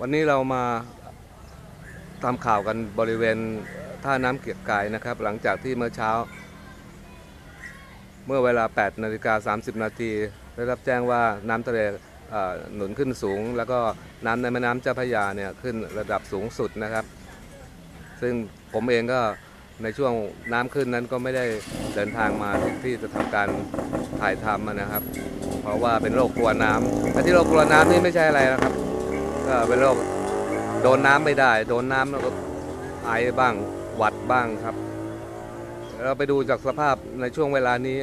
วันนี้เรามาตามข่าวกันบริเวณท่าน้ำเกียรกายนะครับ หลังจากที่เมื่อเช้า เมื่อเวลา 8 นาฬิกา 30 นาทีได้รับแจ้งว่าน้ำทะเลหนุนขึ้นสูง แล้วก็น้ำในแม่น้ำเจ้าพระยาเนี่ยขึ้นระดับสูงสุดนะครับ ซึ่งผมเองก็ในช่วงน้ำขึ้นนั้นก็ไม่ได้เดินทางมาที่จะทำการถ่ายทำนะครับ เพราะว่าเป็นโรคกลัวน้ำแต่ที่โรคกลัวน้ำนี่ไม่ใช่อะไรนะครับ ก็เป็นโรคโดนน้ำไม่ได้ โดนน้ำแล้วก็ไอบ้างหวัดบ้างครับ เราไปดูจากสภาพในช่วงเวลานี้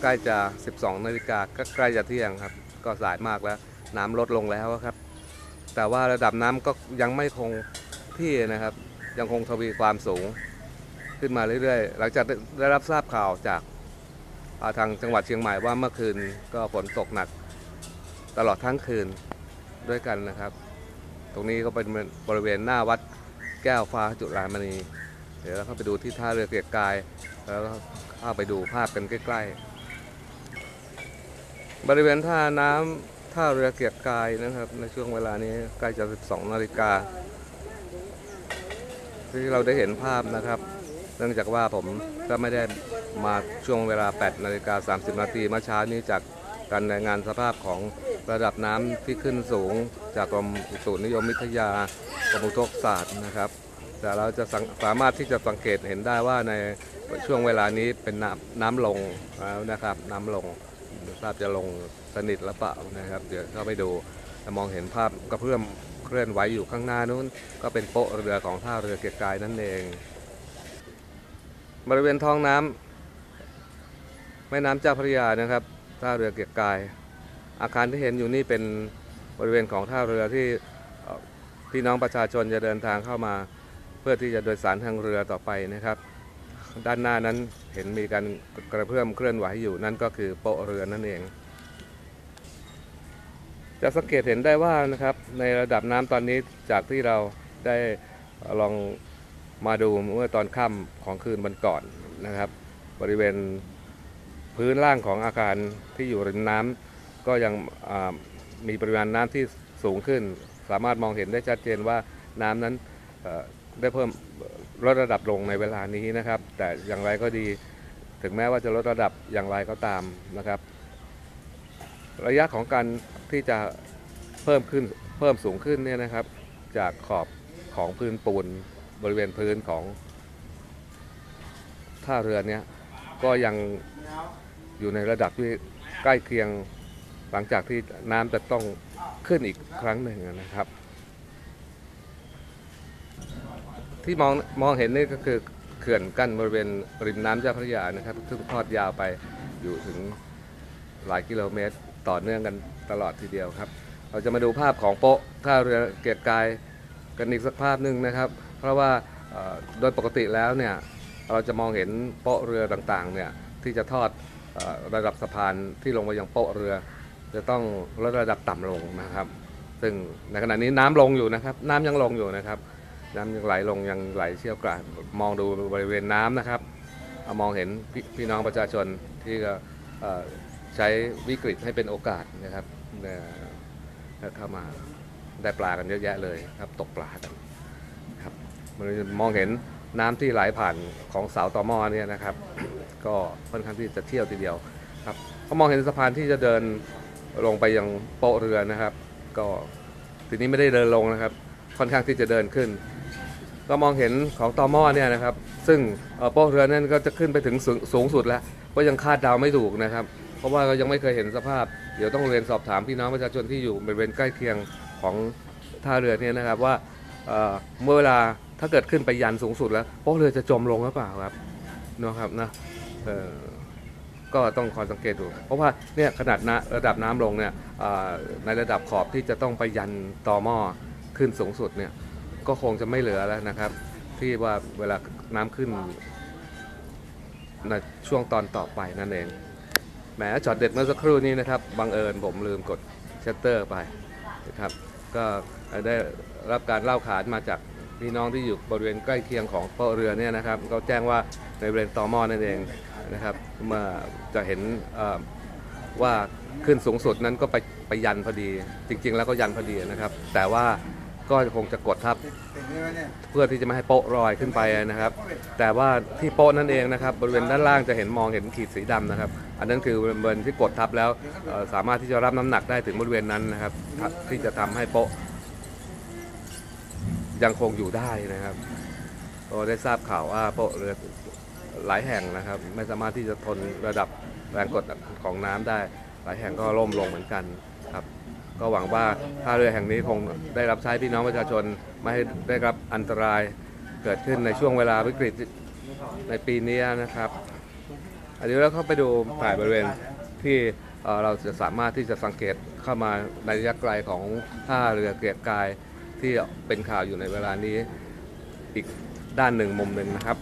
ใกล้จะ 12 นาฬิกาก็ใกล้จะเที่ยงครับ ก็สายมากแล้ว น้ำลดลงแล้วครับ แต่ว่าระดับน้ำก็ยังไม่คงที่นะครับ ยังคงทวีความสูงขึ้นมาเรื่อยๆ หลังจากได้รับทราบข่าวจากทางจังหวัดเชียงใหม่ว่าเมื่อคืนก็ฝนตกหนักตลอดทั้งคืน ด้วยกันนะครับ ตรงนี้ก็เป็นบริเวณหน้าวัดแก้วฟ้าจุฬามณี เดี๋ยวเราเข้าไปดูที่ท่าเรือเกียรติกาย แล้วก็เข้าไปดูภาพกันใกล้ ๆ บริเวณท่าน้ำท่าเรือเกียรติกายนะครับ ในช่วงเวลานี้ใกล้จะ 12 นาฬิกาที่เราได้เห็นภาพนะครับ เนื่องจากว่าผมก็ไม่ได้มาช่วงเวลา 8 นาฬิกา 30 นาทีเมื่อเช้านี้จาก การรายงานสภาพของระดับน้ำที่ขึ้นสูง จากกรมอุตุนิยมวิทยากรมอุทกศาสตร์นะครับ แต่เราจะสสามารถที่จะสังเกตเห็นได้ว่าในช่วงเวลานี้เป็นน้ำน้ำลงแล้วนะครับ น้ำลงไม่ทราบจะลงสนิทหรือเปล่านะครับ เดี๋ยวเข้าไปดูจะมองเห็นภาพกระเพื่อมเคลื่อนไหวอยู่ข้างหน้านู้น ก็เป็นโป๊ะเรือของท่าเรือเกียรกายนั่นเอง บริเวณท้องน้ำแม่น้ำเจ้าพระยานะครับ ท่าเรือเกียรติกาย อาคารที่เห็นอยู่นี่เป็นบริเวณของท่าเรือที่พี่น้องประชาชนจะเดินทางเข้ามาเพื่อที่จะโดยสารทางเรือต่อไปนะครับ ด้านหน้านั้นเห็นมีการกระเพื่อมเคลื่อนไหวอยู่นั่นก็คือโป๊ะเรือนั่นเอง จะสังเกตเห็นได้ว่านะครับในระดับน้ำตอนนี้จากที่เราได้ลองมาดูเมื่อตอนค่ำของคืนวันก่อนนะครับ บริเวณ พื้นล่างของอาคารที่อยู่ริมน้ำก็ยังมีปริมาณน้ำที่สูงขึ้น สามารถมองเห็นได้ชัดเจนว่าน้ำนั้นได้เพิ่มลดระดับลงในเวลานี้นะครับ แต่อย่างไรก็ดีถึงแม้ว่าจะลดระดับอย่างไรก็ตามนะครับ ระยะของการที่จะเพิ่มขึ้นเพิ่มสูงขึ้นเนี่ยนะครับ จากขอบของพื้นปูนบริเวณพื้นของท่าเรือเนี่ยก็ยัง อยู่ในระดับที่ใกล้เคียงหลังจากที่น้ำจะต้องขึ้นอีกครั้งหนึ่งนะครับ ที่มองมองเห็นนี่ก็คือเขื่อนกั้นบริเวณริมน้ำเจ้าพระยานะครับซึ่งทอดยาวไปอยู่ถึงหลายกิโลเมตรต่อเนื่องกันตลอดทีเดียวครับ เราจะมาดูภาพของโป๊ะท่าเรือเกียรติกายกันอีกสักภาพหนึ่งนะครับ เพราะว่าโดยปกติแล้วเนี่ยเราจะมองเห็นโป๊ะเรือต่างๆเนี่ย ที่จะทอดระดับสะพานที่ลงมายังโป๊ะเรือ จะต้องลดระดับต่ำลงนะครับ ซึ่งในขณะนี้น้ำลงอยู่นะครับ น้ำยังลงอยู่นะครับ น้ำยังไหลลงยังไหลเชี่ยวกรากมองดูบริเวณน้ำนะครับเอามองเห็นพพี่น้องประชาชนที่ก็ใช้วิกฤตให้เป็นโอกาสนะครับเข้ามาได้ปลากันเยอะแยะเลยครับ ตกปลากันครับมันมองเห็นน้ำที่ไหลผ่านของเสาต่อหม้อเนี่ยนะครับ ก็ค่อนข้างที่จะเที่ยวทีเดียวครับเขามองเห็นสะพานที่จะเดินลงไปยังโป๊ะเรือนะครับ ก็ทีนี้ไม่ได้เดินลงนะครับ ค่อนข้างที่จะเดินขึ้น ก็มองเห็นของตอม้อเนี่ยนะครับ ซึ่งโป๊ะเรือนั่นก็จะขึ้นไปถึงสูงส,งสุดแล้ว ก็ยังคาดเดาไม่ถูกนะครับ เพราะว่าเรายังไม่เคยเห็นสภาพ เดี๋ยวต้องเรียนสอบถามพี่น้องประชาชนที่อยู่บริเวณใกล้เคียงของท่าเรือเนี่ยนะครับว่าเมื่อเวลาถ้าเกิดขึ้นไปยันสูงสุดแล้วโป๊ะเรือจะจมลงหรือเปล่าครับนะครับนะ ก็ต้องคอยสังเกตดู เพราะว่าเนี่ยขนาดนะระดับน้ำลงเนี่ยในระดับขอบที่จะต้องไปยันต่อหม้อขึ้นสูงสุดเนี่ยก็คงจะไม่เหลือแล้วนะครับ ที่ว่าเวลาน้ำขึ้นในช่วงตอนต่อไปนั่นเองแหมช็อตเด็ดเมื่อสักครู่นี้นะครับบังเอิญผมลืมกดเชตเตอร์ไปนะครับ ก็ได้รับการเล่าขานมาจากพี่น้องที่อยู่บริเวณใกล้เคียงของโป๊ะเรือเนี่ยนะครับเขาแจ้งว่าในบริเวณตอหมอนั่นเอง นะครับเมื่อจะเห็นว่าขึ้นสูงสุดนั้นก็ไปไปยันพอดี จริง ๆ แล้วก็ยันพอดีนะครับ แต่ว่าก็คงจะกดทับเพื่อที่จะไม่ให้โป๊ะรอยขึ้นไปนะครับ แต่ว่าที่โป๊ะนั่นเองนะครับบริเวณด้านล่างจะเห็นมองเห็นขีดสีดำนะครับ อันนั้นคือบริเวณที่กดทับแล้วสามารถที่จะรับน้ำหนักได้ถึงบริเวณนั้นนะครับ ที่จะทำให้โป๊ะ ยังคงอยู่ได้นะครับก็ได้ทราบข่าวว่าโป๊ะเรือ หลายแห่งนะครับ ไม่สามารถที่จะทนระดับแรงกดของน้ำได้ หลายแห่งก็ล่มลงเหมือนกันครับ ก็หวังว่าท่าเรือแห่งนี้คงได้รับใช้พี่น้องประชาชนไม่ให้ได้รับอันตรายเกิดขึ้นในช่วงเวลาวิกฤตในปีนี้นะครับอันนี้เราเข้าไปดูถ่ายบริเวณที่เราจะสามารถที่จะสังเกตเข้ามาในระยะไกลของท่าเรือเกียกกายที่เป็นข่าวอยู่ในเวลานี้อีกด้านหนึ่งมุมหนึ่งนะครับ